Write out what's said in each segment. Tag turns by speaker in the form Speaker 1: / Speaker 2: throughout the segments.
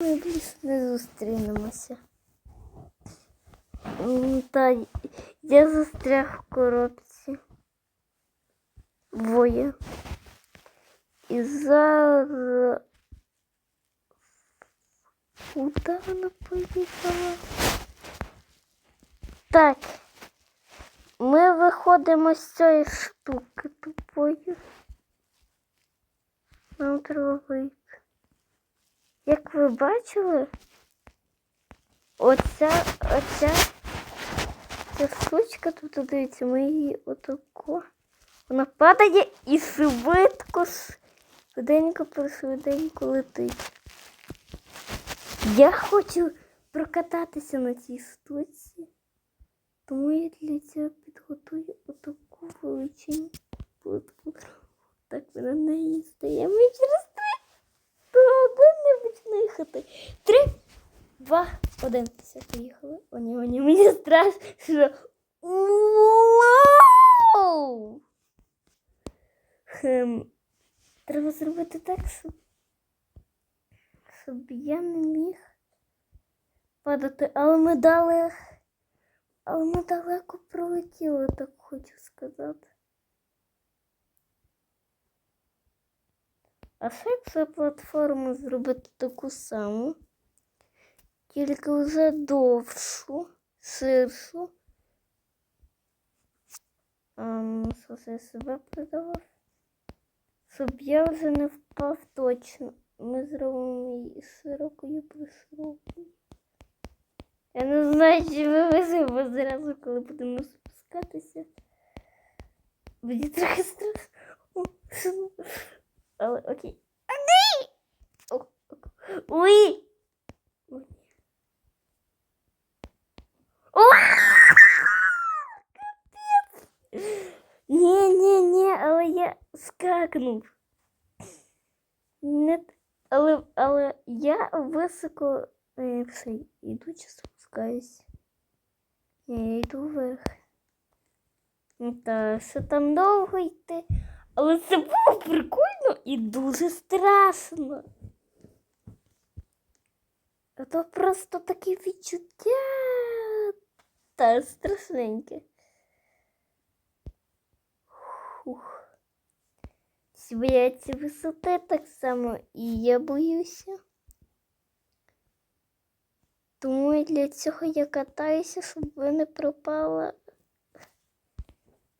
Speaker 1: Ми більше не зустрінемося. Та я застряг в коробці. Двоє. І зараз. Куди вона поїхала? Так. Ми виходимо з цієї штуки тупої. Нам треба вийти. Як ви бачили, оця, оця, ця штучка тут дивіться, ми її отако. Вона падає і швидко, швиденько, швиденько летить. Я хочу прокататися на цій штуці, тому я для цього підготую отаку величинку. Так ми на неї стаємо і через їхати. Три, два, один. Все, поїхали. О, ні, мені страшно. Вау! Хем. Треба зробити так, щоб, щоб я не міг падати, але ми дали. Але ми далеко пролетіли, так хочу сказати. А що якщо платформу зробити таку саму, тільки вже довшу, ширшу. Ем, що це я себе придавав? Щоб я вже не впав точно. Ми зробимо її широкою приширокою. Я не знаю, чи ми виживемо зразу, коли будемо спускатися. Мені трохи страшно. Але окей. Уй! Ні, але я скакнув. Не, т- але, але я високо е, все, йду чи спускаюсь. Я йду вверх. Та що там довго йти. Але це було прикольно і дуже страшно. То просто таке відчуття та страшненьке. Фух. Бояться висоти так само і я боюся. Тому для цього я катаюся, щоб ви не пропала.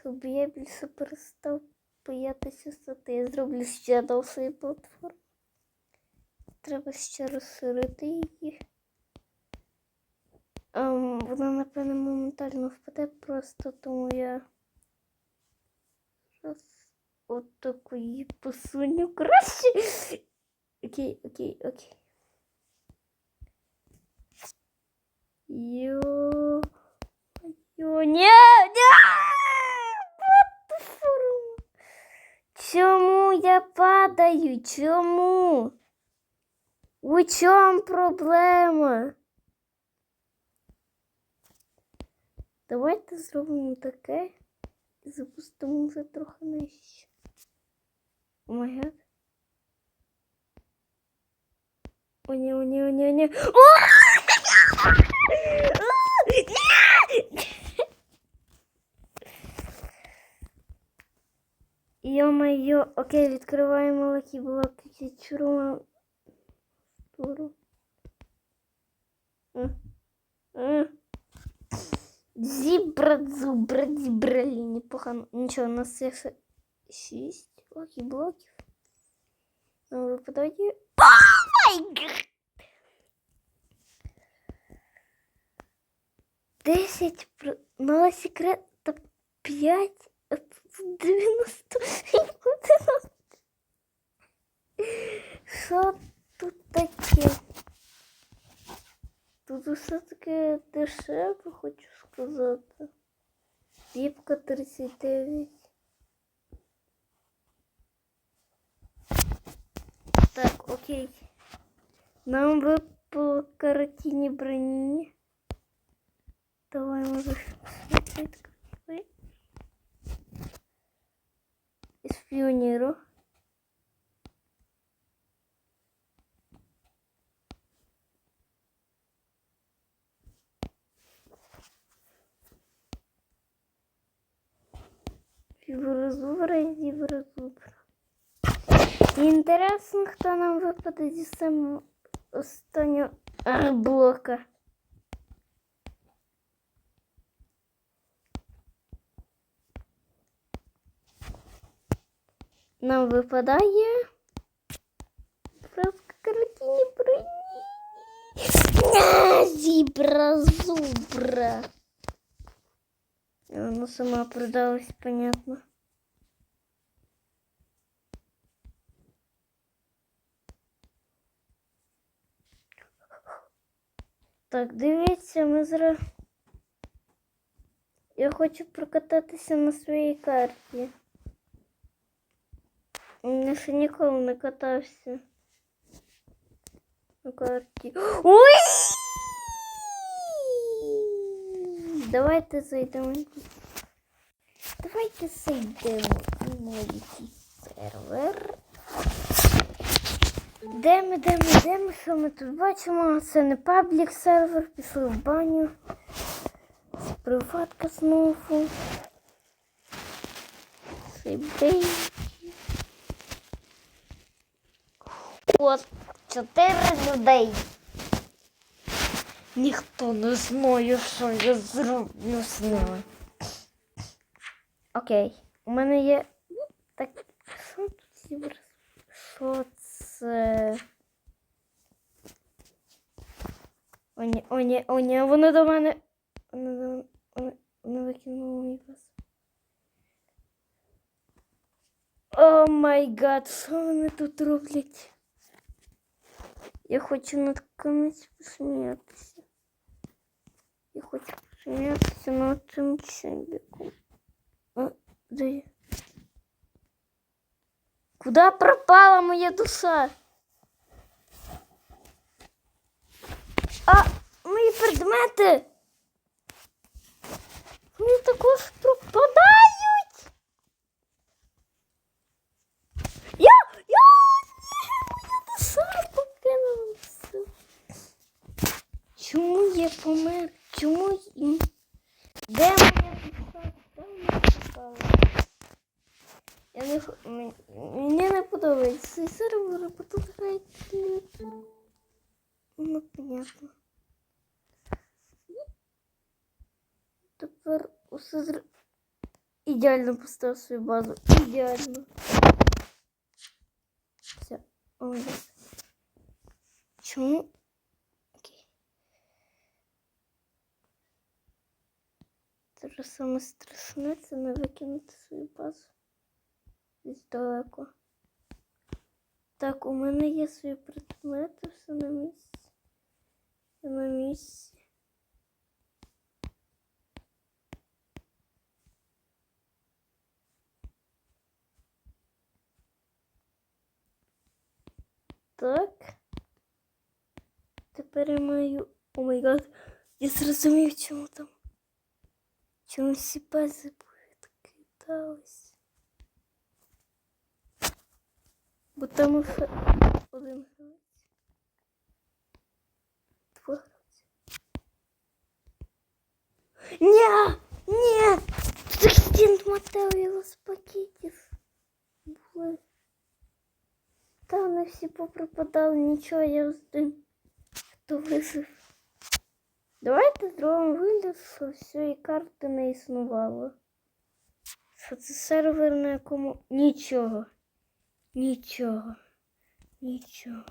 Speaker 1: Щоб я більше перестав боятися висоти. Я зроблю ще довшої платформи. Треба ще розширити її. Ем, вона, напевно, моментально впаде просто, тому я зараз отаку її посуню краще. Окей, окей, окей. Йо. Йо, ні, ні! Чому я падаю? Чому? У чому проблема? Давайте зробимо таке і запустимо вже трохи нижче. О май. О, ні, о, ні, о, ні, о, ні. О! Йо-моє, окей, відкриваємо лакі блоки чурума. Туру. Зібра, зубра, зібралі, непогано. Нічого, у нас є ще шість лакі блоків. Ну, випадає. Десять про... Мала секрет та п'ять. а тут Дев'яносто. Що тут таке? Тут усе таке дешеве, хочу сказати. Піпка 39. Так, окей. Нам випало каратіні броні. Давай, може, швидко. піоніру. Фігурозубра і зіброзубра. Інтересно, хто нам випаде зі самого останнього е, блока. Нам випадає просто картині. На, зібра зубра. Воно сама продалась, понятно. Так, дивіться, ми зараз. Я хочу прокататися на своїй карті. Я ще ніколи не катався на карті. Ой! Давайте зайдемо. Давайте зайдемо на маленький сервер. Де ми, де ми, де ми, що ми тут бачимо? Це не паблік сервер, пішли в баню. Приватка знову. Сейбей. От чотири людей. Ніхто не знає, що я зроблю з ними. Окей, у мене є. Так, що тут? Що це? О, ні, о, ні, о, ні, вони до мене. Вони до мене. Вони, вони викинули мій пас. О май гад, що вони тут роблять? Я хочу над комусь посміятися. Я хочу посміятися над цим чебіком. А, де я? Куда пропала моя душа? А мої предмети. Вони також пропадають. Подобається цей сервер, бо тут грають. Ну, понятно. Тепер усе зр... ідеально поставив свою базу. Ідеально. Все. Ой. Чому? Окей. Зараз саме страшне це не викинути свою базу десь далеко. Так, у мене є свої предмети, все на місці. Все на місці. Так. Тепер я маю. О май гад. Я зрозумів, чому там. Чому всі бази повідкидались. Бо там ще один гравець. Два гравці. Ні! Ні! Тут стінт Матео з пакетів. Були. Та вони всі попропадали, нічого, я один. Хто вижив. Давайте зробимо вигляд, що всієї карти не існувало. Що це сервер, на якому нічого. Нічого. Нічого.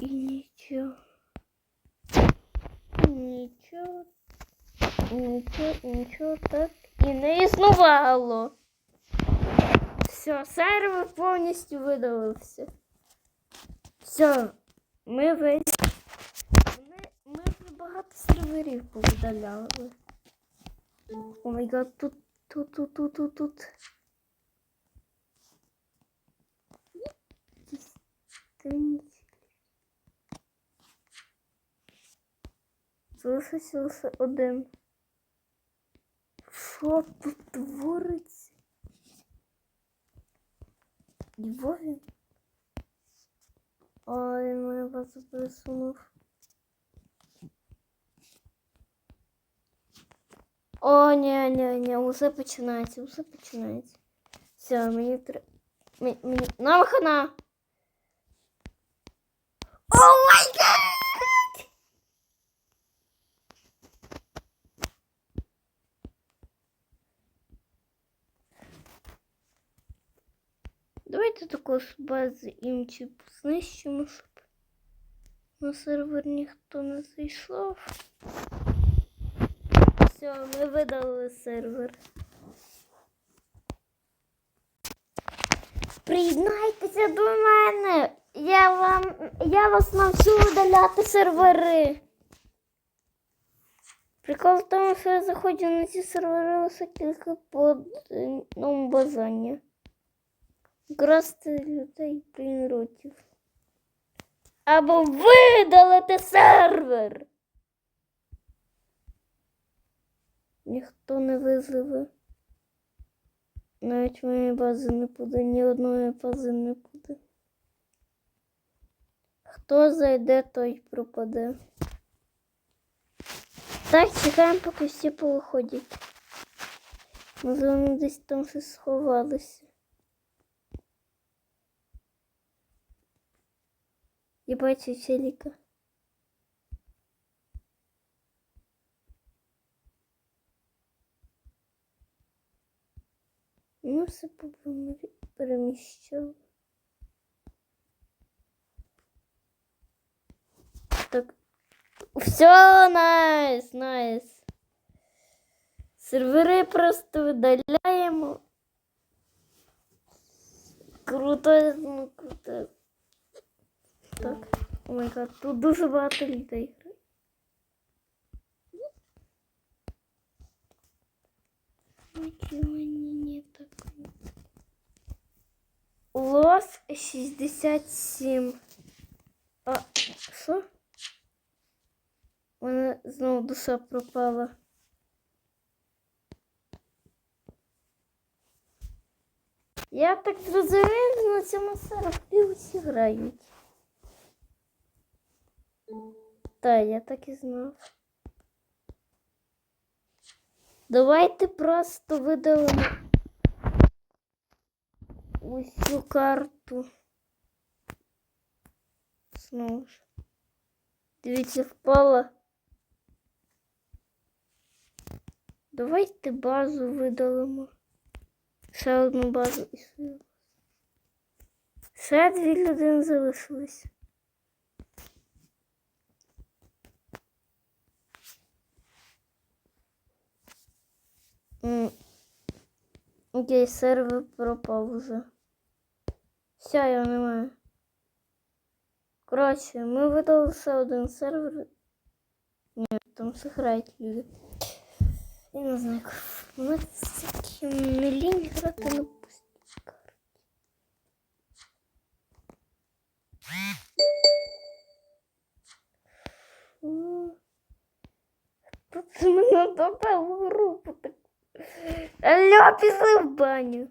Speaker 1: І нічого. Нічого. Нічого, нічого так і не існувало. Все, сервер повністю видалився. Все, ми весь. Ми, ми вже багато серверів повидаляли. О май гад, тут, тут, тут, тут, тут, тут. Дійсно. Залишився один. Що тут твориться? Його? Ой, мене базу пересунув. О, ні, ні, ні, усе починається, усе починається. Все, мені треба. Мені... Нам хана. О май гад! Давайте також бази інші знищимо, щоб на сервер ніхто не зайшов. Все, ми видалили сервер. Приєднайтеся до мене. Я вам я вас навчу видаляти сервери. Прикол в тому, що я заходжу на ці сервери лише тільки по одному бажанню. Красти людей прийнротів. Або видалити сервер. Ніхто не визове. Навіть моєї бази не буде, ні одної бази не буде. Хто зайде, той пропаде. Так, чекаємо, поки всі повиходять. Може, вони десь там ще сховалися. Я бачу челіка. Ну, все попри- Так. Все, найс, найс. Сервери просто видаляємо. Круто, ну круто. Так. О май гад, тут дуже багато людей. Нічого не так. Лос 67. А, що? У мене знову душа пропала. Я так зрозумів, на цьому сервері усі грають. Так, я так і знав. Давайте просто видалимо усю карту. Знову ж. Дивіться, впала. Давайте базу видалимо. Ще одну базу і. Ще дві людини залишились. Окей, сервер пропав уже. Все, його немає. Коротше, ми видали ще один сервер. Ні, там все люди. Я не знаю, як. Ми такі не лінь грати на пустій карті. Фу. Хто це мене додав в групу так? Алло, пішли в баню.